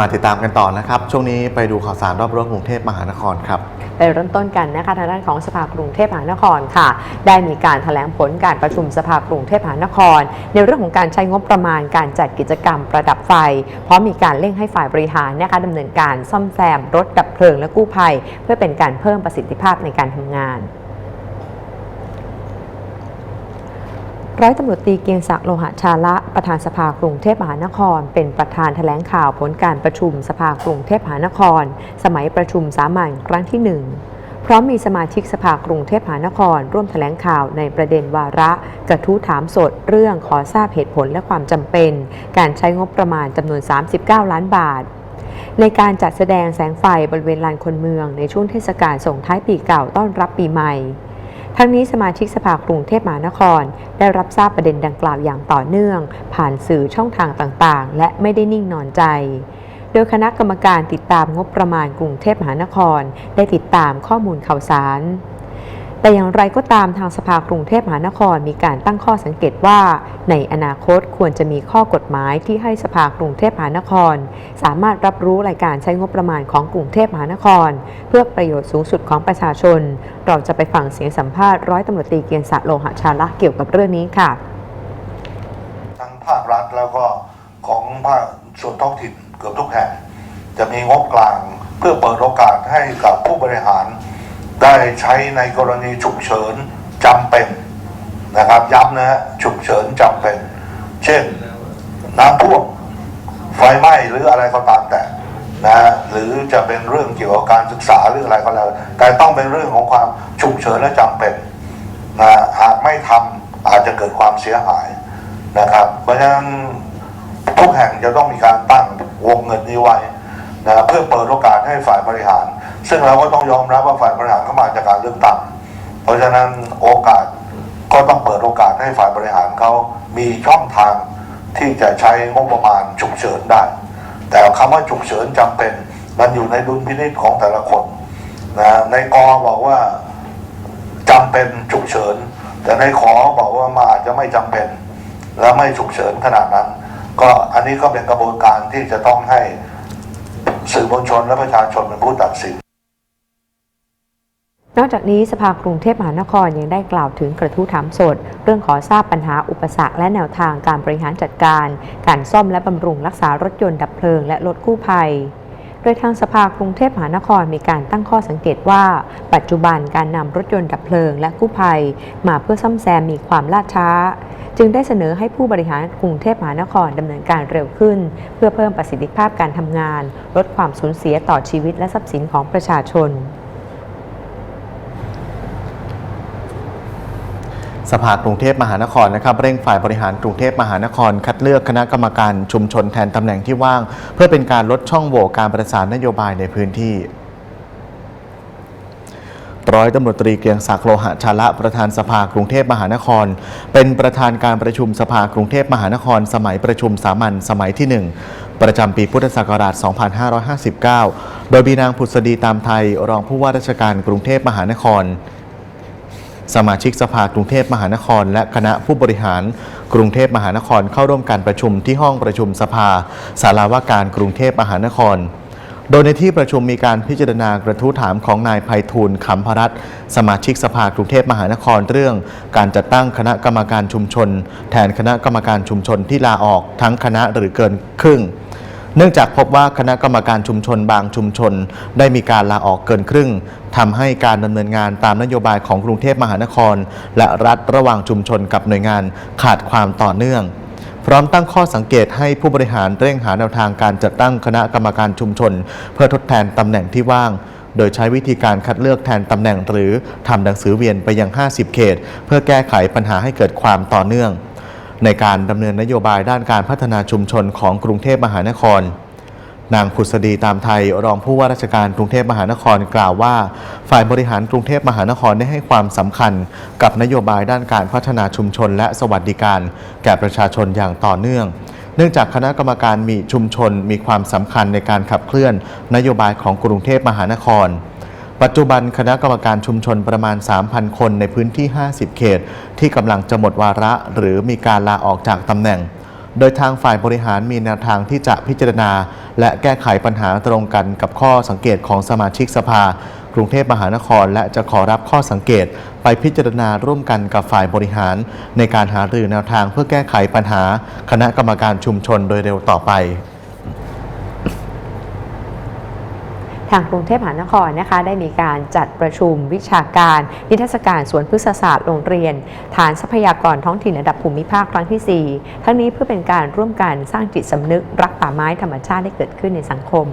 มาติดตามกันต่อนะครับ ช่วงนี้ไปดูข่าวสารรอบรั้วกรุงเทพมหานครครับไปเริ่มต้นกันนะคะทางด้านของสภากรุงเทพมหานครค่ะ ได้มีการแถลงผลการประชุมสภากรุงเทพมหานคร ในเรื่องของการใช้งบประมาณการจัดกิจกรรมประดับไฟ เพราะมีการเร่งให้ฝ่ายบริหารนะคะดำเนินการซ่อมแซมรถดับเพลิงและกู้ภัย เพื่อเป็นการเพิ่มประสิทธิภาพในการทำงาน ร้อยตำรวจตีเกียงศักดิ์โลหะชาละประธานสภากรุงเทพมหานคร เป็นประธานแถลงข่าวผลการประชุมสภากรุงเทพมหานคร สมัยประชุมสามัญครั้งที่หนึ่งพร้อมมีสมาชิกสภากรุงเทพมหานคร ร่วมแถลงข่าวในประเด็นวาระ กระทู้ถามสดเรื่องขอทราบเหตุผลและความจำเป็น การใช้งบประมาณจำนวน 39 ล้านบาท ในการจัดแสดงแสงไฟบริเวณลานคนเมืองในช่วงเทศกาลส่งท้ายปีเก่าต้อนรับปีใหม่ ทั้งนี้สมาชิกสภากรุงเทพมหานคร ได้รับทราบประเด็นดังกล่าวอย่างต่อเนื่อง ผ่านสื่อช่องทางต่างๆ และไม่ได้นิ่งนอนใจโดยคณะกรรมการติดตามงบประมาณกรุงเทพมหานคร ได้ติดตามข้อมูลข่าวสาร แต่อย่างไรก็ตามทางสภากรุงเทพมหานครมีการตั้งข้อสังเกตว่า ในอนาคตควรจะมีข้อกฎหมายที่ให้สภากรุงเทพมหานคร สามารถรับรู้รายการใช้งบประมาณของกรุงเทพมหานคร เพื่อประโยชน์สูงสุดของประชาชน เราจะไปฟังเสียงสัมภาษณ์ร้อยตำรวจตีเกียรติศักดิ์โลหะชาละเกี่ยวกับเรื่องนี้ค่ะ ทั้งภาครัฐแล้วก็ของภาคส่วนท้องถิ่นเกือบทุกแห่งจะมีงบกลางเพื่อเปิดโอกาสให้กับผู้บริหาร ได้ใช้ในกรณีฉุกเฉินจำเป็นนะครับย้ำนะฮะฉุกเฉินจำเป็น เช่นน้ำท่วมไฟไหม้หรืออะไรก็ตามแต่นะฮะหรือจะเป็นเรื่องเกี่ยวกับการศึกษาหรืออะไรก็แล้ว แต่ต้องเป็นเรื่องของความฉุกเฉินและจำเป็นนะหากไม่ทำอาจจะเกิดความเสียหายนะครับ เพราะฉะนั้นทุกแห่งจะต้องมีการตั้งวงเงินนี้ไว้ นะเพื่อเปิดโอกาสให้ฝ่ายบริหาร ซึ่งเราก็ต้องยอมรับว่าฝ่ายบริหารเข้ามาจากการเลือกตั้งเพราะฉะนั้นโอกาสก็ต้องเปิดโอกาสให้ฝ่ายบริหารเขามีช่องทางที่จะใช้งบประมาณฉุกเฉินได้ แต่คำว่าฉุกเฉินจำเป็นมันอยู่ในดุลพินิจของแต่ละคนนะในกอบอกว่าจำเป็นฉุกเฉิน แต่ในขอบอกว่ามาอาจจะไม่จำเป็น และไม่ฉุกเฉินขนาดนั้น ก็อันนี้ก็เป็นกระบวนการที่จะต้องให้ สื่อมวลชนและประชาชนเป็นผู้ตัดสิน นอกจากนี้สภากรุงเทพมหานครยังได้กล่าวถึงกระทู้ถามสด เรื่องขอทราบปัญหาอุปสรรคและแนวทางการบริหารจัดการ การซ่อมและบำรุงรักษารถยนต์ดับเพลิงและรถกู้ภัย โดยทางสภากรุงเทพมหานครมีการตั้งข้อสังเกตว่า ปัจจุบันการนำรถยนต์ดับเพลิงและกู้ภัย มาเพื่อซ่อมแซมมีความล่าช้า จึงได้เสนอให้ผู้บริหารกรุงเทพมหานครดำเนินการเร็วขึ้น เพื่อเพิ่มประสิทธิภาพการทำงาน ลดความสูญเสียต่อชีวิตและทรัพย์สินของประชาชน สภากรุงเทพมหานครนะครับเร่งฝ่ายบริหารกรุงเทพมหานคร คัดเลือกคณะกรรมการชุมชนแทนตำแหน่งที่ว่าง เพื่อเป็นการลดช่องโหว่การประสานนโยบายในพื้นที่ร้อยตำรวจตรีเกียงศักดิ์โลหะชาละประธานสภากรุงเทพมหานคร เป็นประธานการประชุมสภากรุงเทพมหานคร สมัยประชุมสามัญสมัยที่ 1 ประจำปีพุทธศักราช 2559 โดยมีนางผุษดีตามไทยรองผู้ว่าราชการกรุงเทพมหานคร สมาชิกสภากรุงเทพมหานคร และคณะผู้บริหาร กรุงเทพมหานครเข้าร่วมการประชุมที่ห้องประชุมสภาสาราว่าการกรุงเทพมหานคร โดยในที่ประชุมมีการพิจารณากระทู้ถามของนายไพฑูรย์ขำพรัตน์สมาชิกสภากรุงเทพมหานครเรื่อง การจัดตั้งคณะกรรมการชุมชน แทนคณะกรรมการชุมชนที่ลาออกทั้งคณะหรือเกินครึ่ง เนื่องจากพบว่าคณะกรรมการชุมชนบางชุมชน ได้มีการลาออกเกินครึ่งทำให้การดำเนินงานตามนโยบายของกรุงเทพมหานคร และรัฐระหว่างชุมชนกับหน่วยงานขาดความต่อเนื่องพร้อมตั้งข้อสังเกตให้ผู้บริหารเร่งหาแนวทางการจัดตั้งคณะกรรมการชุมชน เพื่อทดแทนตำแหน่งที่ว่าง โดยใช้วิธีการคัดเลือกแทนตำแหน่งหรือทำหนังสือเวียนไปยัง 50 เขต เพื่อแก้ไขปัญหาให้เกิดความต่อเนื่อง ในการดำเนินนโยบายด้านการพัฒนาชุมชนของกรุงเทพมหานคร นางผุษดีตามไทยรองผู้ว่าราชการกรุงเทพมหานครกล่าวว่า ฝ่ายบริหารกรุงเทพมหานครได้ให้ความสำคัญกับนโยบายด้านการพัฒนาชุมชน และสวัสดิการ แก่ประชาชนอย่างต่อเนื่องเนื่องจากคณะกรรมการมีชุมชนมีความสำคัญในการขับเคลื่อนนโยบายของกรุงเทพมหานคร ปัจจุบันคณะกรรมการชุมชนประมาณ 3,000 คนในพื้นที่ 50 เขต ที่กำลังจะหมดวาระหรือมีการลาออกจากตำแหน่ง โดยทางฝ่ายบริหารมีแนวทางที่จะพิจารณา และแก้ไขปัญหาตรงกันกับข้อสังเกตของสมาชิกสภา กรุงเทพมหานคร และจะขอรับข้อสังเกต ไปพิจารณาร่วมกันกับฝ่ายบริหาร ในการหารือแนวทางเพื่อแก้ไขปัญหา คณะกรรมการชุมชนโดยเร็วต่อไป ทางกรุงเทพมหานครนะคะได้มีการจัดประชุมวิชาการ นิทรรศการสวนพฤกษศาสตร์โรงเรียน ฐานทรัพยากรท้องถิ่นระดับภูมิภาคครั้งที่ 4 ทั้งนี้เพื่อเป็นการร่วมกันสร้างจิตสำนึก รักป่าไม้ธรรมชาติให้เกิดขึ้นในสังคม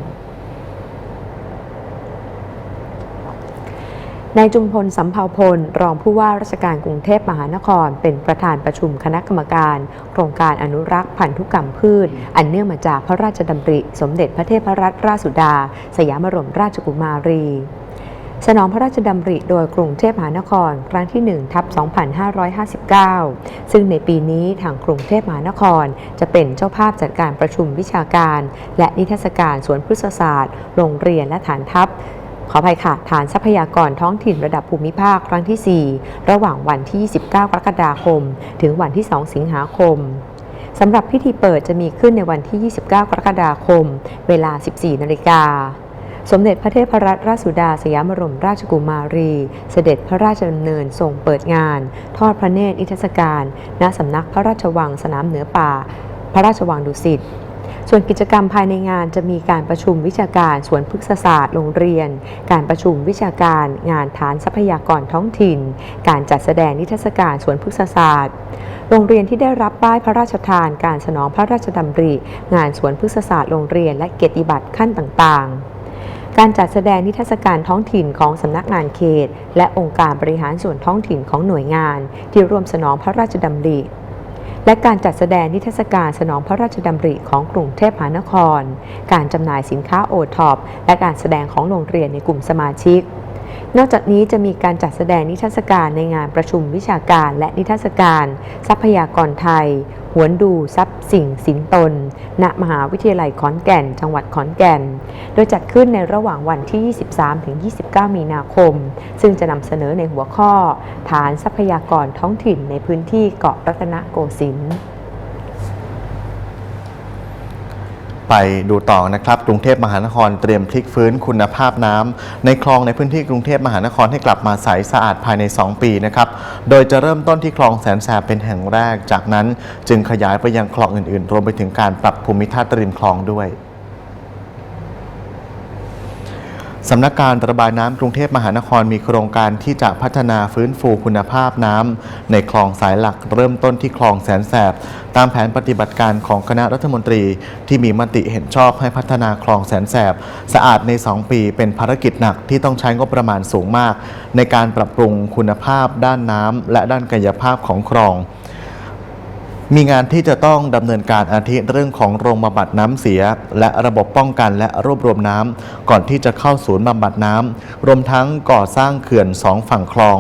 นายจุมพลสัมภาวพล รองผู้ว่าราชการกรุงเทพมหานคร เป็นประธานประชุมคณะกรรมการ โครงการอนุรักษ์พันธุกรรมพืช อันเนื่องมาจากพระราชดำริ สมเด็จพระเทพรัตนราชสุดา สยามบรมราชกุมารี สนองพระราชดำริโดยกรุงเทพมหานคร ครั้งที่ 1 ทับ 2559 ซึ่งในปีนี้ทางกรุงเทพมหานคร จะเป็นเจ้าภาพจัดการประชุมวิชาการ และนิทรรศการสวนพฤกษศาสตร์ โรงเรียนและฐานทัพ ขออภัยค่ะ ฐานทรัพยากรท้องถิ่นระดับภูมิภาคครั้งที่ 4 ระหว่างวันที่29กรกฎาคม ถึงวันที่ 2 สิงหาคมสำหรับพิธีเปิดจะมีขึ้นในวันที่ 29 กรกฎาคม เวลา 14 นาฬิกา สมเด็จพระเทพรัตนราชสุดาสยามบรมราชกุมารี เสด็จพระราชดำเนินทรงเปิดงาน ทอดพระเนตรนิทรรศการ ณสำนักพระราชวังสนามเหนือป่า พระราชวังดุสิต ส่วนกิจกรรมภายในงานจะมีการประชุมวิชาการสวนพฤกษศาสตร์โรงเรียน การประชุมวิชาการงานฐานทรัพยากรท้องถิ่น การจัดแสดงนิทรรศการสวนพฤกษศาสตร์ โรงเรียนที่ได้รับป้ายพระราชทาน การสนองพระราชดำริ งานสวนพฤกษศาสตร์โรงเรียน และเกียรติบัตรขั้นต่างๆการจัดแสดงนิทรรศการท้องถิ่นของสำนักงานเขต และองค์การบริหารส่วนท้องถิ่นของหน่วยงาน ที่ร่วมสนองพระราชดำริ และการจัดแสดงนิทรรศการสนองพระราชดำริของกรุงเทพมหานคร การจำหน่ายสินค้าโอท็อปและการแสดงของโรงเรียนในกลุ่มสมาชิก นอกจากนี้จะมีการจัดแสดงนิทรรศการในงานประชุมวิชาการและนิทรรศการ ทรัพยากรไทย หวนดูทรัพย์สิ่งสินตน ณ มหาวิทยาลัยขอนแก่น จังหวัดขอนแก่น โดยจัดขึ้นในระหว่างวันที่ 23-29 มีนาคม ซึ่งจะนำเสนอในหัวข้อ ฐานทรัพยากรท้องถิ่นในพื้นที่เกาะรัตนโกสินทร์ ไปดูต่อนะครับกรุงเทพมหานครเตรียมพลิกฟื้นคุณภาพน้ำในคลองในพื้นที่กรุงเทพมหานครให้กลับมาใสสะอาดภายใน 2 ปีนะครับโดยจะเริ่มต้นที่คลองแสนแสบเป็นแห่งแรก จากนั้นจึงขยายไปยังคลองอื่นๆ รวมไปถึงการปรับภูมิทัศน์ริมคลองด้วย สำนักการระบายน้ำกรุงเทพมหานครมีโครงการที่จะพัฒนาฟื้นฟูคุณภาพน้ำในคลองสายหลักเริ่มต้นที่คลองแสนแสบ ตามแผนปฏิบัติการของคณะรัฐมนตรี ที่มีมติเห็นชอบให้พัฒนาคลองแสนแสบ สะอาดใน 2 ปีเป็นภารกิจหนักที่ต้องใช้งบประมาณสูงมาก ในการปรับปรุงคุณภาพด้านน้ำและด้านกายภาพของคลอง มีงานที่จะต้องดำเนินการอาทิเรื่องของโรงบำบัดน้ำเสีย และระบบป้องกันและรวบรวมน้ำก่อนที่จะเข้าศูนย์บำบัดน้ำรวมทั้งก่อสร้างเขื่อนสองฝั่งคลอง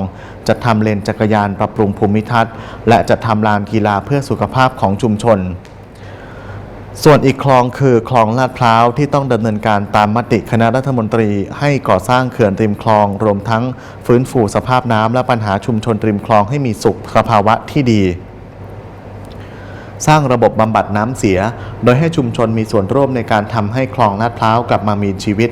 จะทำเลนจักรยานปรับปรุงภูมิทัศน์ และจะทำลานกีฬาเพื่อสุขภาพของชุมชนส่วนอีกคลองคือคลองลาดพร้าวที่ต้องดำเนินการตามมติคณะรัฐมนตรี ให้ก่อสร้างเขื่อนริมคลอง รวมทั้งฟื้นฟูสภาพน้ำและปัญหาชุมชนริมคลองให้มีสุขภาวะที่ดี สร้างระบบบำบัดน้ำเสีย โดยให้ชุมชนมีส่วนร่วมในการทำให้คลองลาดพร้าวกลับมามีชีวิต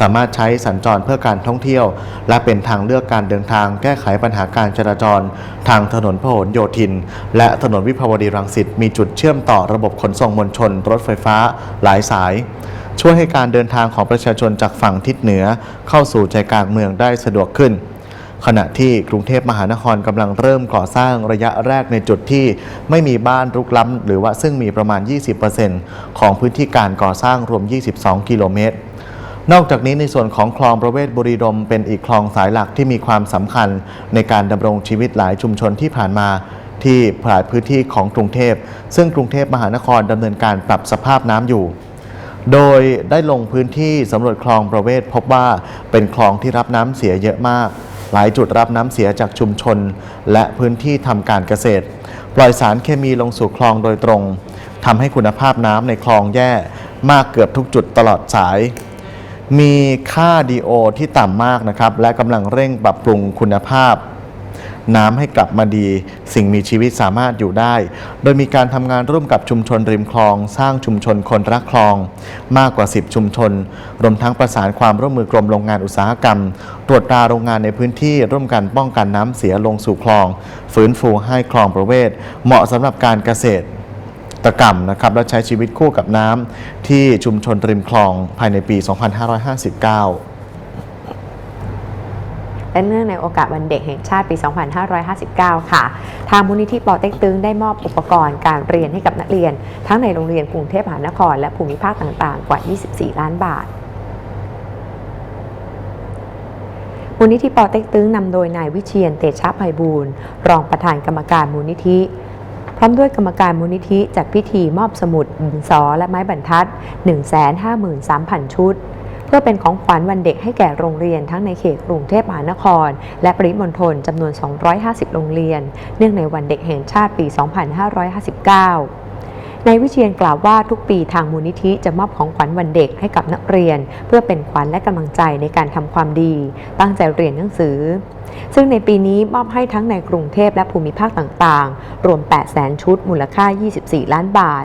สามารถใช้สัญจรเพื่อการท่องเที่ยว และเป็นทางเลือกการเดินทาง แก้ไขปัญหาการจราจร ทางถนนพหลโยธิน และถนนวิภาวดีรังสิตมีจุดเชื่อมต่อระบบขนส่งมวลชน รถไฟฟ้า หลายสายช่วยให้การเดินทางของประชาชนจากฝั่งทิศเหนือเข้าสู่ใจกลางเมืองได้สะดวกขึ้น ขณะที่กรุงเทพมหานครกำลังเริ่มก่อสร้างระยะแรกในจุดที่ไม่มีบ้านรุกล้ำหรือว่าซึ่งมีประมาณ 20%ของพื้นที่การก่อสร้างรวม 22 กิโลเมตรนอกจากนี้ในส่วนของคลองประเวศบุรีรมเป็นอีกคลองสายหลักที่มีความสำคัญในการดำรงชีวิตหลายชุมชนที่ผ่านมาที่หลายพื้นที่ของกรุงเทพ ซึ่งกรุงเทพมหานครดำเนินการปรับสภาพน้ำอยู่ โดยได้ลงพื้นที่สำรวจคลองประเวศพบว่าเป็นคลองที่รับน้ำเสียเยอะมาก หลายจุดรับน้ำเสียจากชุมชน และพื้นที่ทำการเกษตร ปล่อยสารเคมีลงสู่คลองโดยตรงทำให้คุณภาพน้ำในคลองแย่มากเกือบทุกจุดตลอดสาย มีค่าดีโอที่ต่ำมากนะครับ และกำลังเร่งปรับปรุงคุณภาพ น้ำให้กลับมาดี สิ่งมีชีวิตสามารถอยู่ได้ โดยมีการทำงานร่วมกับชุมชนริมคลอง สร้างชุมชนคนรักคลอง มากกว่า 10 ชุมชน รวมทั้งประสานความร่วมมือกรมโรงงานอุตสาหกรรม ตรวจตราโรงงานในพื้นที่ร่วมกันป้องกันน้ำเสียลงสู่คลอง ฟื้นฟูให้คลองประเวศเหมาะสำหรับการเกษตรตกรรมนะครับและใช้ชีวิตคู่กับน้ำที่ชุมชนริมคลองภายในปี 2559 และเนื่องในโอกาสวันเด็กแห่งชาติปี 2559 ค่ะ ทางมูลนิธิปอเต็กตึงได้มอบอุปกรณ์การเรียนให้กับนักเรียน ทั้งในโรงเรียนกรุงเทพมหานคร และภูมิภาคต่างๆ กว่า 24 ล้านบาทมูลนิธิปอเต็กตึงนำโดยนายวิเชียนเตชะไพบูรณ์รองประธานกรรมการมูลนิธิพร้อมด้วยกรรมการมูลนิธิจัดพิธีมอบสมุดดินสอและไม้บรรทัด 153,000 ชุด พื่อเป็นของขวัญวันเด็กให้แก่โรงเรียนทั้งในเขตกรุงเทพมหานคร และปริมณฑลจำนวน 250 โรงเรียน เนื่องในวันเด็กแห่งชาติปี 2559ในวิเชียนกล่าวว่าทุกปีทางมูลนิธิจะมอบของขวัญวันเด็กให้กับนักเรียน เพื่อเป็นขวัญและกำลังใจในการทำความดี ตั้งใจเรียนหนังสือ ซึ่งในปีนี้มอบให้ทั้งในกรุงเทพและภูมิภาคต่างๆ รวม 800,000 ชุด มูลค่า 24 ล้านบาท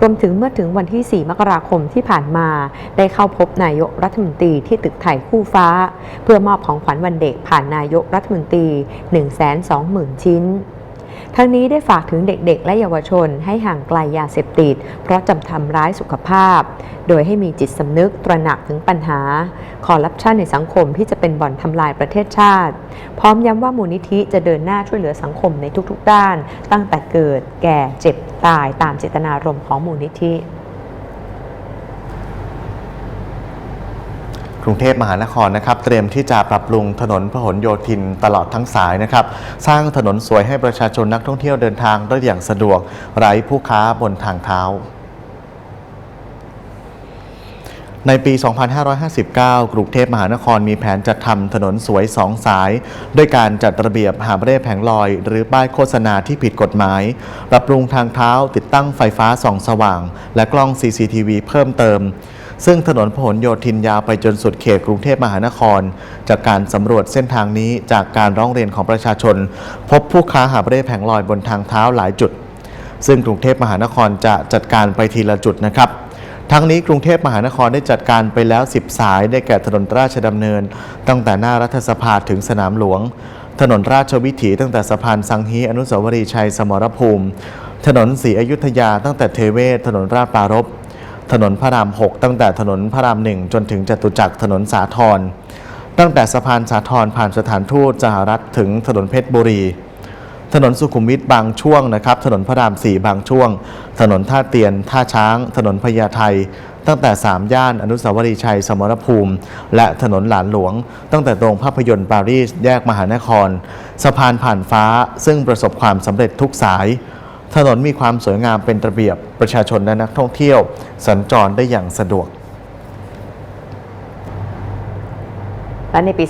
รวมถึงเมื่อถึงวันที่ 4 มกราคมที่ผ่านมา ได้เข้าพบนายกรัฐมนตรีที่ตึกไทยคู่ฟ้า เพื่อมอบของขวัญวันเด็กผ่านนายกรัฐมนตรี 120,000 ชิ้น ทั้งนี้ได้ฝากถึงเด็กๆ และเยาวชนให้ห่างไกลยาเสพติด เพราะจำทำร้ายสุขภาพ โดยให้มีจิตสำนึกตระหนักถึงปัญหา คอร์รัปชันในสังคมที่จะเป็นบ่อนทำลายประเทศชาติ พร้อมย้ำว่ามูลนิธิจะเดินหน้าช่วยเหลือสังคมในทุกๆด้าน ตั้งแต่เกิด แก่ เจ็บ ตายตามเจตนารมณ์ของมูลนิธิ กรุงเทพมหานครนะครับ เตรียมที่จะปรับปรุงถนนพหลโยธินตลอดทั้งสายนะครับ สร้างถนนสวยให้ประชาชนนักท่องเที่ยวเดินทางได้อย่างสะดวก ไร้ผู้ค้าบนทางเท้าในปี 2559 กรุงเทพมหานครมีแผนจัดทำถนนสวยสองสาย ด้วยการจัดระเบียบหาบเร่แผงลอย หรือป้ายโฆษณาที่ผิดกฎหมาย ปรับปรุงทางเท้าติดตั้งไฟฟ้าส่องสว่าง และกล้อง CCTV เพิ่มเติม ซึ่งถนนพหลโยธินยาวไปจนสุดเขตกรุงเทพมหานคร จากการสำรวจเส้นทางนี้จากการร้องเรียนของประชาชน พบผู้ค้าหาบเร่แผงลอยบนทางเท้าหลายจุด ซึ่งกรุงเทพมหานครจะจัดการไปทีละจุดนะครับทั้งนี้กรุงเทพมหานครได้จัดการไปแล้ว 10 สายได้แก่ถนนราชดำเนิน ตั้งแต่หน้ารัฐสภาถึงสนามหลวง ถนนราชวิถีตั้งแต่สะพานสังฮีอนุสาวรีย์ชัยสมรภูมิ ถนนศรีอยุธยาตั้งแต่เทเวศถนนราชปารภ ถนนพระราม 6 ตั้งแต่ถนนพระรามหนึ่งจนถึงจตุจักรถนนสาทรตั้งแต่สะพานสาทรผ่านสถานทูตสหรัฐถึงถนนเพชรบุรี ถนนสุขุมวิทบางช่วงนะครับ ถนนพระรามสี่บางช่วง ถนนท่าเตียน ท่าช้าง ถนนพญาไทตั้งแต่ 3 ย่านอนุสาวรีย์ชัย สมรภูมิ และถนนหลานหลวง ตั้งแต่ตรงภาพยนตร์ปารีสแยกมหานคร สะพานผ่านฟ้าซึ่งประสบความสำเร็จทุกสาย ถนนมีความสวยงามเป็นระเบียบประชาชนและนักท่องเที่ยว สัญจรได้อย่างสะดวก และในปี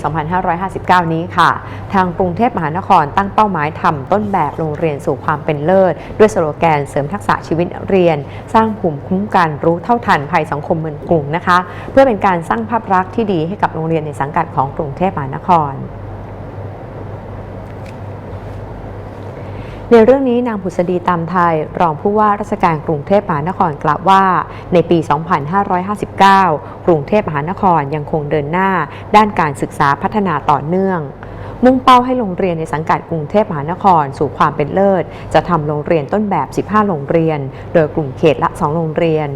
2559 นี้ค่ะ ทางกรุงเทพมหานครตั้งเป้าหมายทำต้นแบบโรงเรียนสู่ความเป็นเลิศ ด้วยสโลแกนเสริมทักษะชีวิตเรียน สร้างภูมิคุ้มกันรู้เท่าทันภัยสังคมเมืองกรุงนะคะ เพื่อเป็นการสร้างภาพลักษณ์ที่ดีให้กับโรงเรียนในสังกัดของกรุงเทพมหานคร ในเรื่องนี้นางผุษดีตามไทย รองผู้ว่าราชการกรุงเทพมหานครกล่าวว่า ในปี 2559 กรุงเทพมหานครยังคงเดินหน้า ด้านการศึกษาพัฒนาต่อเนื่อง มุ่งเป้าให้โรงเรียนในสังกัดกรุงเทพมหานคร สู่ความเป็นเลิศ จะทำโรงเรียนต้นแบบ 15 โรงเรียน โดยกลุ่มเขตละ 2 โรงเรียน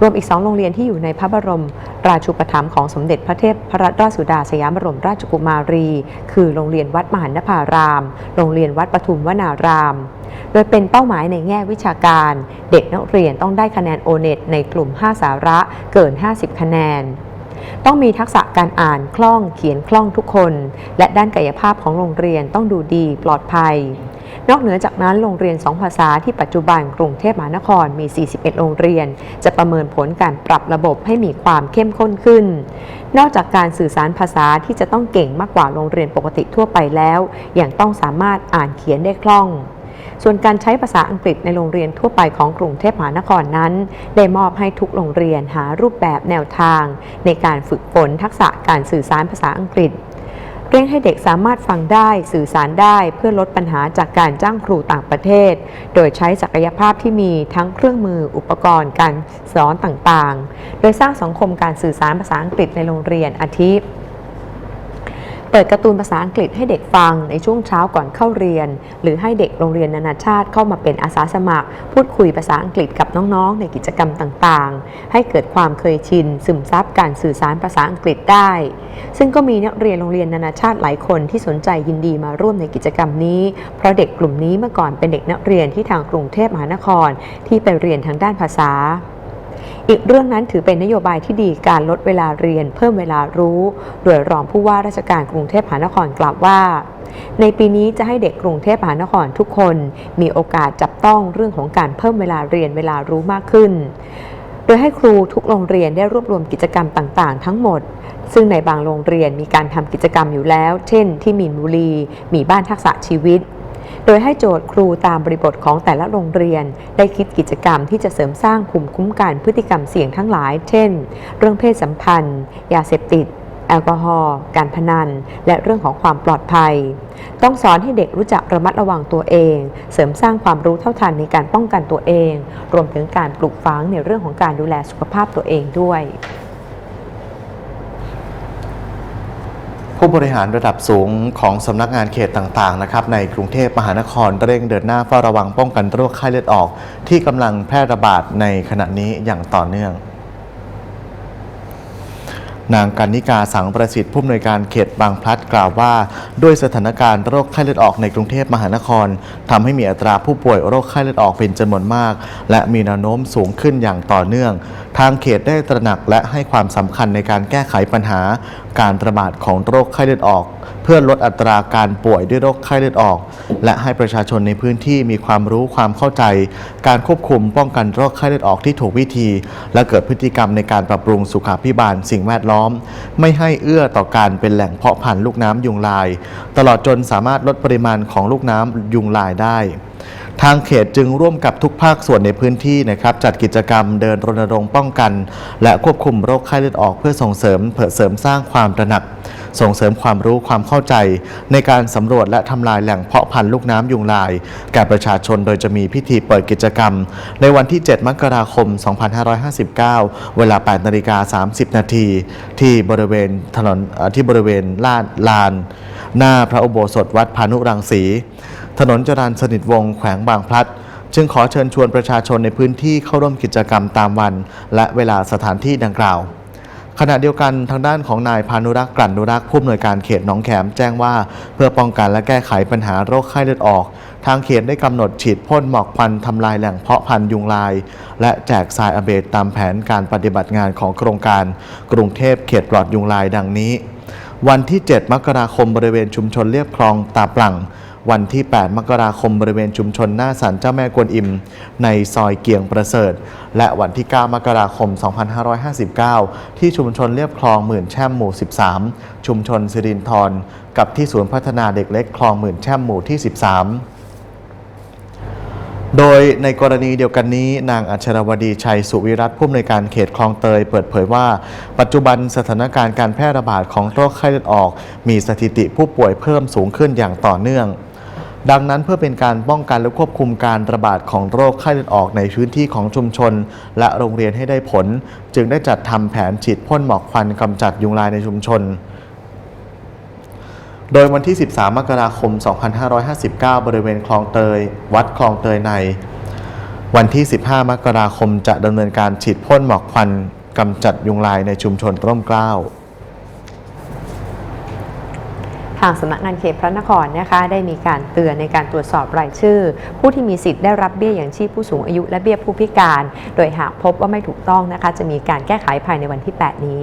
รวมอีก 2 โรงเรียนที่อยู่ในพระบรม ราชูปถัมภ์ของสมเด็จพระเทพพระราชสุดาสยามบรมราชกุมารี คือโรงเรียนวัดมหันนภาราม โรงเรียนวัดปทุมวนารามโดยเป็นเป้าหมายในแง่วิชาการ เด็กนักเรียนต้องได้คะแนนโอเน็ตในกลุ่ม 5 สาระเกิน 50 คะแนน ต้องมีทักษะการอ่านคล่องเขียนคล่องทุกคน และด้านกายภาพของโรงเรียนต้องดูดีปลอดภัย นอกเหนือจากนั้นโรงเรียน 2 ภาษาที่ปัจจุบันกรุงเทพมหานครมี 41 โรงเรียน จะประเมินผลการปรับระบบให้มีความเข้มข้นขึ้น นอกจากการสื่อสารภาษาที่จะต้องเก่งมากกว่าโรงเรียนปกติทั่วไปแล้วยังต้องสามารถอ่านเขียนได้คล่อง ส่วนการใช้ภาษาอังกฤษในโรงเรียนทั่วไปของกรุงเทพมหานครนั้น ได้มอบให้ทุกโรงเรียนหารูปแบบแนวทาง ในการฝึกฝนทักษะการสื่อสารภาษาอังกฤษเร่งให้เด็กสามารถฟังได้สื่อสารได้เพื่อลดปัญหาจากการจ้างครูต่างประเทศ โดยใช้ศักยภาพที่มีทั้งเครื่องมืออุปกรณ์การสอนต่างๆ โดยสร้างสังคมการสื่อสารภาษาอังกฤษในโรงเรียนอาทิ เปิดการ์ตูนภาษาอังกฤษให้เด็กฟังในช่วงเช้าก่อนเข้าเรียน หรือให้เด็กโรงเรียนนานาชาติเข้ามาเป็นอาสาสมัคร พูดคุยภาษาอังกฤษกับน้องๆ ในกิจกรรมต่างๆ ให้เกิดความเคยชิน ซึมซับการสื่อสารภาษาอังกฤษได้ ซึ่งก็มีนักเรียนโรงเรียนนานาชาติหลายคนที่สนใจยินดีมาร่วมในกิจกรรมนี้ เพราะเด็กกลุ่มนี้เมื่อก่อนเป็นเด็กนักเรียนที่ทางกรุงเทพมหานคร ที่ไปเรียนทางด้านภาษา อีกเรื่องนั้นถือเป็นนโยบายที่ดีการลดเวลาเรียน เพิ่มเวลารู้ โดยรองผู้ว่าราชการกรุงเทพมหานครกล่าวว่าในปีนี้จะให้เด็กกรุงเทพมหานครทุกคน มีโอกาสจับต้องเรื่องของการเพิ่มเวลาเรียนเวลารู้มากขึ้น โดยให้ครูทุกโรงเรียนได้รวบรวมกิจกรรมต่าง ๆ ทั้งหมด ซึ่งในบางโรงเรียนมีการทำกิจกรรมอยู่แล้ว เช่น ที่มีนบุรี มีบ้านทักษะชีวิต โดยให้โจทย์ครูตามบริบทของแต่ละโรงเรียน ได้คิดกิจกรรมที่จะเสริมสร้างภูมิคุ้มกันพฤติกรรมเสี่ยงทั้งหลาย เช่น เรื่องเพศสัมพันธ์ ยาเสพติดแอลกอฮอล์ การพนัน และเรื่องของความปลอดภัย ต้องสอนให้เด็กรู้จักระมัดระวังตัวเอง เสริมสร้างความรู้เท่าทันในการป้องกันตัวเอง รวมถึงการปลูกฝังในเรื่องของการดูแลสุขภาพตัวเองด้วย ผู้บริหารระดับสูงของสำนักงานเขตต่างๆนะครับในกรุงเทพมหานครเร่งเดินหน้าเฝ้าระวังป้องกันโรคไข้เลือดออก ที่กำลังแพร่ระบาดในขณะนี้อย่างต่อเนื่องนางกันนิกาสังประสิทธิ์ผู้อำนวยการเขตบางพลัดกล่าวว่า ด้วยสถานการณ์โรคไข้เลือดออกในกรุงเทพมหานครทำให้มีอัตราผู้ป่วยโรคไข้เลือดออกเป็นจำนวนมาก และมีแนวโน้มสูงขึ้นอย่างต่อเนื่อง ทางเขตได้ตระหนักและให้ความสำคัญในการแก้ไขปัญหา การระบาดของโรคไข้เลือดออก เพื่อลดอัตราการป่วยด้วยโรคไข้เลือดออก และให้ประชาชนในพื้นที่มีความรู้ความเข้าใจ การควบคุมป้องกันโรคไข้เลือดออกที่ถูกวิธี และเกิดพฤติกรรมในการปรับปรุงสุขาภิบาลสิ่งแวดล้อม ไม่ให้เอื้อต่อการเป็นแหล่งเพาะพันธุ์ลูกน้ำยุงลาย ตลอดจนสามารถลดปริมาณของลูกน้ำยุงลายได้ ทางเขตจึงร่วมกับทุกภาคส่วนในพื้นที่นะครับจัดกิจกรรมเดินรณรงค์ป้องกัน และควบคุมโรคไข้เลือดออกเพื่อส่งเสริมเพื่อเสริมสร้างความตระหนัก ส่งเสริมความรู้ความเข้าใจ ในการสำรวจและทำลายแหล่งเพาะพันธุ์ลูกน้ำยุงลาย แก่ประชาชนโดยจะมีพิธีเปิดกิจกรรม ในวันที่ 7 มกราคม 2559 เวลา 8นาฬิกา30 นาทีที่บริเวณถนนที่บริเวณลานลาน หน้าพระอุโบสถวัดพานุรังสี ถนนจรัญสนิทวงศ์แขวงบางพลัด จึงขอเชิญชวนประชาชนในพื้นที่เข้าร่วมกิจกรรมตามวัน และเวลาสถานที่ดังกล่าวขณะเดียวกันทางด้านของนายพานุรักษ์กลั่นนุรักษ์ผู้อำนวยการเขตหนองแขมแจ้งว่า เพื่อป้องกันและแก้ไขปัญหาโรคไข้เลือดออก ทางเขตได้กำหนดฉีดพ่นหมอกควันทำลายแหล่งเพาะพันธุ์ยุงลาย และแจกทรายอเบตตามแผนการปฏิบัติงานของโครงการ กรุงเทพเขตปลอดยุงลายดังนี้ วันที่ 7 มกราคมบริเวณชุมชนเรียบคลองตาปลั่ง วันที่ 8 มกราคมบริเวณชุมชนหน้าศาลเจ้าแม่กวนอิม ในซอยเกียงประเสริฐ และวันที่ 9 มกราคม 2559 ที่ชุมชนเรียบคลองหมื่นแช่มหมู่ 13 ชุมชนสิรินทรกับที่ศูนย์พัฒนาเด็กเล็กคลองหมื่นแช่มหมู่ที่ 13โดยในกรณีเดียวกันนี้ นางอัชรวดีชัยสุวิรัตผู้อำนวยการเขตคลองเตยเปิดเผยว่า ปัจจุบันสถานการณ์การแพร่ระบาดของโรคไข้เลือดออก มีสถิติผู้ป่วยเพิ่มสูงขึ้นอย่างต่อเนื่อง ดังนั้นเพื่อเป็นการป้องกันและควบคุมการระบาดของโรคไข้เลือดออกในพื้นที่ของชุมชน และโรงเรียนให้ได้ผล จึงได้จัดทำแผนฉีดพ่นหมอกควันกำจัดยุงลายในชุมชนโดยวันที่ 13 มกราคม 2559 บริเวณคลองเตย วัดคลองเตยใน วันที่ 15 มกราคมจะดำเนินการฉีดพ่นหมอกควันกำจัดยุงลายในชุมชนร่มเกล้า ทางสำนักงานเขตพระนครนะคะได้มีการเตือนในการตรวจสอบรายชื่อ ผู้ที่มีสิทธิ์ได้รับเบี้ยอย่างชีพผู้สูงอายุและเบี้ยผู้พิการ โดยหากพบว่าไม่ถูกต้องนะคะจะมีการแก้ไขภายในวันที่ 8 นี้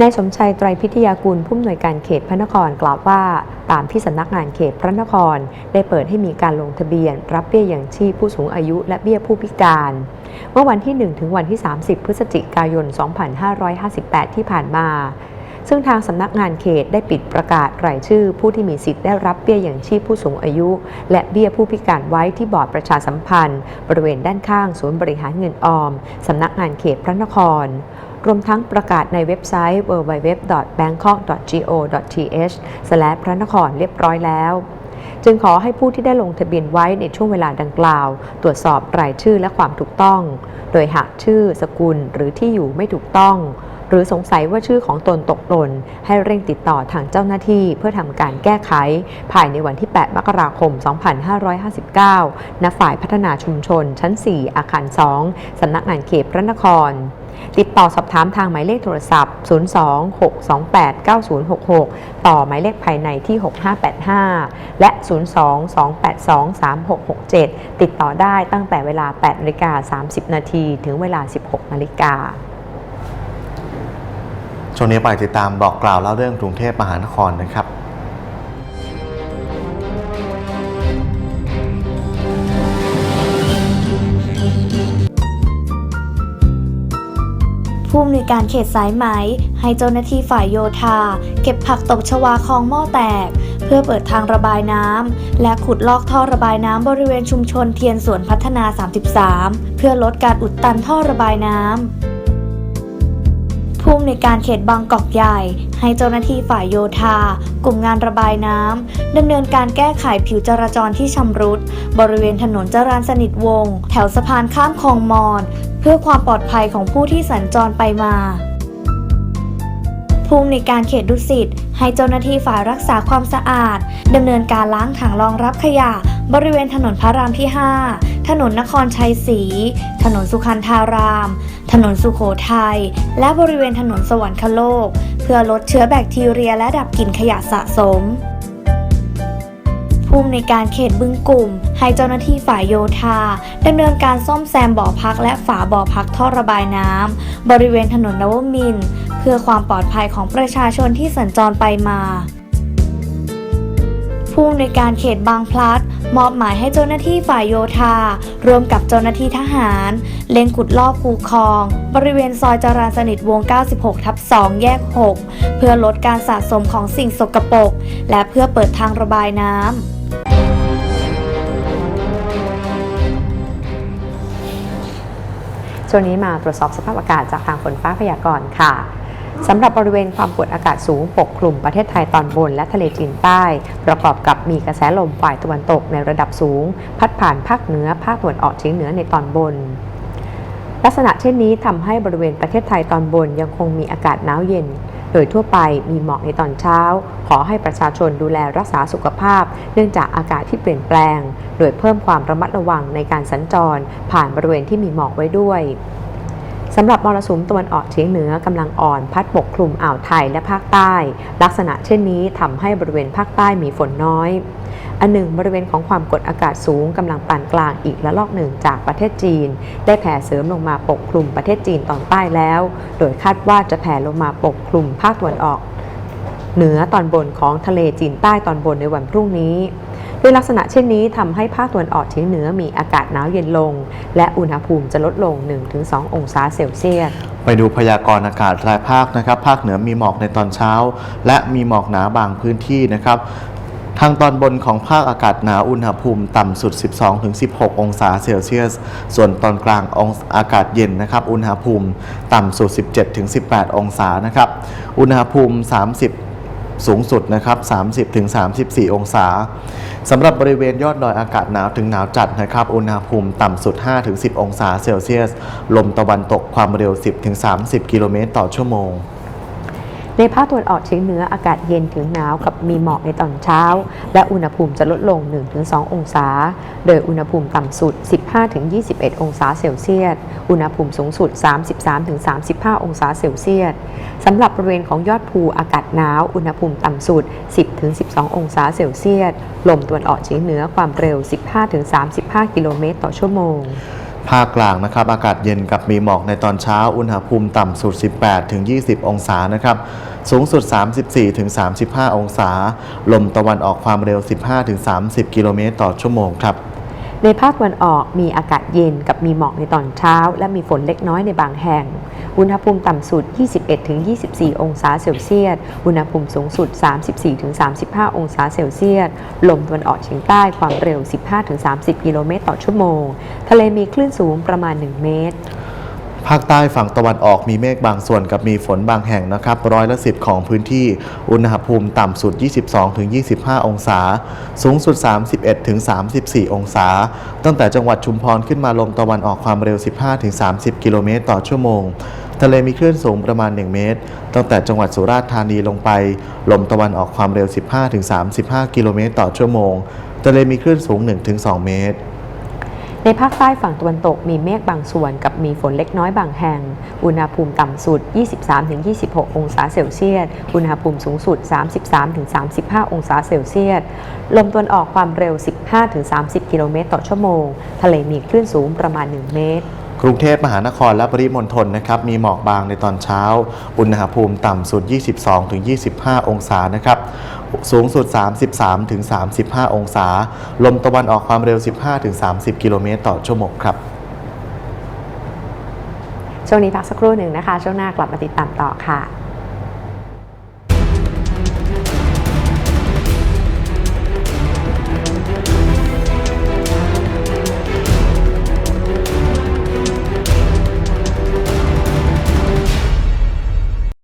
นายสมชัยไตรพิทยากุลผู้อำนวยการเขตพระนครกล่าวว่า ตามที่สำนักงานเขตพระนคร ได้เปิดให้มีการลงทะเบียน รับเบี้ยอย่างชีพผู้สูงอายุและเบี้ยผู้พิการ เมื่อวันที่ 1 ถึงวันที่ 30 พฤศจิกายน 2558 ที่ผ่านมา ซึ่งทางสำนักงานเขตได้ปิดประกาศรายชื่อ ผู้ที่มีสิทธิ์ได้รับเบี้ยอย่างชีพผู้สูงอายุ และเบี้ยผู้พิการไว้ที่บอร์ดประชาสัมพันธ์ บริเวณด้านข้างศูนย์บริหารเงินออมสำนักงานเขตพระนครรวมทั้งประกาศในเว็บไซต์ www.bangkok.go.th พระนครเรียบร้อยแล้ว จึงขอให้ผู้ที่ได้ลงทะเบียนไว้ในช่วงเวลาดังกล่าว ตรวจสอบรายชื่อและความถูกต้อง โดยหากชื่อ สกุลหรือที่อยู่ไม่ถูกต้อง หรือสงสัยว่าชื่อของตนตกหล่นให้เร่งติดต่อทางเจ้าหน้าที่เพื่อทำการแก้ไข ภายในวันที่ 8 มกราคม 2559 ณ ฝ่ายพัฒนาชุมชน ชั้น 4 อาคาร 2 สำนักงานเขตพระนครติดต่อสอบถามทางหมายเลขโทรศัพท์ 026289066 ต่อหมายเลขภายในที่ 6585 และ 022823667 ติดต่อได้ตั้งแต่เวลา8นาฬิกา30 นาทีถึงเวลา 16นาฬิกา ช่วงนี้ไปติดตามบอกกล่าวเล่าเรื่องกรุงเทพมหานครนะครับผู้อำนวยการเขตสายไหม ให้เจ้าหน้าที่ฝ่ายโยธา เก็บผักตบชวาคลองหม้อแตก เพื่อเปิดทางระบายน้ำและขุดลอกท่อระบายน้ำบริเวณชุมชนเทียนสวนพัฒนา 33 เพื่อลดการอุดตันท่อระบายน้ำ ผู้อำนวยการเขตบางกอกใหญ่ ให้เจ้าหน้าที่ฝ่ายโยธา กลุ่มงานระบายน้ำดำเนินการแก้ไขผิวจราจรที่ชำรุด บริเวณถนนจรานสนิทวงศ์แถวสะพานข้ามคลองมอน เพื่อความปลอดภัยของผู้ที่สัญจรไปมา ภูมิในการเขตดุสิตให้เจ้าหน้าที่ฝ่ายรักษาความสะอาดดำเนินการล้างถังรองรับขยะ บริเวณถนนพระรามที่ 5 ถนนนครชัยศรี ถนนสุขันธาราม ถนนสุโขทัย และบริเวณถนนสวรรคโลก เพื่อลดเชื้อแบคทีเรียและดับกลิ่นขยะสะสมภูมิในการเขตบึงกลุ่ม ให้เจ้าหน้าที่ฝ่ายโยธาดำเนินการซ่อมแซมบ่อพักและฝาบ่อพักท่อระบายน้ำบริเวณถนนนวมิน เพื่อความปลอดภัยของประชาชนที่สัญจรไปมาผู้อำนวยการเขตบางพลัด มอบหมายให้เจ้าหน้าที่ฝ่ายโยธาร่วมกับเจ้าหน้าที่ทหาร เล็งขุดลอกคูคลอง บริเวณซอยจราญสนิทวง 96 ทับ 2 แยก 6 เพื่อลดการสะสมของสิ่งสกปรกและเพื่อเปิดทางระบายน้ำช่วงนี้มาตรวจสอบสภาพอากาศจากทางฝนฟ้าพยากรณ์ค่ะ สำหรับบริเวณความกดอากาศสูงปกคลุมประเทศไทยตอนบนและทะเลจีนใต้ ประกอบกับมีกระแสลมฝ่ายตะวันตกในระดับสูง พัดผ่านภาคเหนือภาคตะวันออกเฉียงเหนือในตอนบนลักษณะเช่นนี้ทำให้บริเวณประเทศไทยตอนบนยังคงมีอากาศหนาวเย็น โดยทั่วไปมีหมอกในตอนเช้า ขอให้ประชาชนดูแลรักษาสุขภาพ เนื่องจากอากาศที่เปลี่ยนแปลง โดยเพิ่มความระมัดระวังในการสัญจร ผ่านบริเวณที่มีหมอกไว้ด้วย สำหรับมรสุมตะวันออกเฉียงเหนือกำลังอ่อนพัดปกคลุมอ่าวไทยและภาคใต้ ลักษณะเช่นนี้ทำให้บริเวณภาคใต้มีฝนน้อย อันหนึ่งบริเวณของความกดอากาศสูงกำลังปานกลางอีกระลอกหนึ่งจากประเทศจีน ได้แผ่เสริมลงมาปกคลุมประเทศจีนตอนใต้แล้ว โดยคาดว่าจะแผ่ลงมาปกคลุมภาคตะวันออก เหนือตอนบนของทะเลจีนใต้ตอนบนในวันพรุ่งนี้ ด้วยลักษณะเช่นนี้ทำให้ภาคตะวันออกเฉียงเหนือมีอากาศหนาวเย็นลง และอุณหภูมิจะลดลง 1-2 องศาเซลเซียสไปดูพยากรณ์อากาศรายภาคนะครับ ภาคเหนือมีหมอกในตอนเช้า และมีหมอกหนาบางพื้นที่นะครับทางตอนบนของภาคอากาศหนาวอุณหภูมิต่ำสุด 12-16 องศาเซลเซียส ส่วนตอนกลางองอากาศเย็นนะครับ อุณหภูมิต่ำสุด 17-18 องศานะครับ อุณหภูมิ 30 สูงสุดนะครับ 30-34 องศาสำหรับบริเวณยอดดอยอากาศหนาวถึงหนาวจัดนะครับ อุณหภูมิต่ำสุด 5-10 องศาเซลเซียส ลมตะวันตกความเร็ว 10-30 กิโลเมตรต่อชั่วโมง ในภาคตะวันออกเฉียงเหนืออากาศเย็นถึงหนาวกับมีหมอกในตอนเช้า และอุณหภูมิจะลดลง 1-2 องศา โดยอุณหภูมิต่ำสุด 15-21 องศาเซลเซียส อุณหภูมิสูงสุด 33-35 องศาเซลเซียสสำหรับบริเวณของยอดภูอากาศหนาว อุณหภูมิต่ำสุด 10-12 องศาเซลเซียส ลมตะวันออกเฉียงเหนือความเร็ว 15-35 กิโลเมตรต่อชั่วโมง ภาคกลางนะครับอากาศเย็นกับมีหมอกในตอนเช้า อุณหภูมิต่ำสุด 18 ถึง 20 องศานะครับสูงสุด 34 ถึง 35 องศา ลมตะวันออกความเร็ว 15 ถึง 30 กิโลเมตรต่อชั่วโมงครับ ในภาคตะวันออกมีอากาศเย็นกับมีหมอกในตอนเช้า และมีฝนเล็กน้อยในบางแห่ง อุณหภูมิต่ำสุด 21-24 องศาเซลเซียส อุณหภูมิสูงสุด 34-35 องศาเซลเซียส ลมตะวันออกเฉียงใต้ความเร็ว 15-30 กิโลเมตรต่อชั่วโมง ทะเลมีคลื่นสูงประมาณ 1 เมตร ภาคใต้ฝั่งตะวันออกมีเมฆบางส่วนกับมีฝนบางแห่งนะครับร้อยละสิบของพื้นที่อุณหภูมิต่ำสุด 22-25 องศา สูงสุด 31-34 องศา ตั้งแต่จังหวัดชุมพรขึ้นมาลมตะวันออกความเร็ว 15-30 กิโลเมตรต่อชั่วโมง ทะเลมีคลื่นสูงประมาณ 1 เมตร ตั้งแต่จังหวัดสุราษฎร์ธานีลงไป ลมตะวันออกความเร็ว 15-35 กิโลเมตรต่อชั่วโมง ทะเลมีคลื่นสูง 1-2 เมตร ในภาคใต้ฝั่งตะวันตกมีเมฆบางส่วนกับมีฝนเล็กน้อยบางแห่ง อุณหภูมิต่ำสุด 23-26 องศาเซลเซียส อุณหภูมิสูงสุด 33-35 องศาเซลเซียส ลมตะวันออกความเร็ว 15-30 กิโลเมตรต่อชั่วโมง ทะเลมีคลื่นสูงประมาณ 1 เมตรกรุงเทพมหานครและปริมณฑลนะครับมีหมอกบางในตอนเช้า อุณหภูมิต่ำสุด 22-25 องศานะครับ สูงสุด 33-35 องศา ลมตะวันออกความเร็ว 15-30 กิโลเมตรต่อชั่วโมงครับ ช่วงนี้พักสักครู่หนึ่งนะคะ ช่วงหน้ากลับมาติดตามต่อค่ะ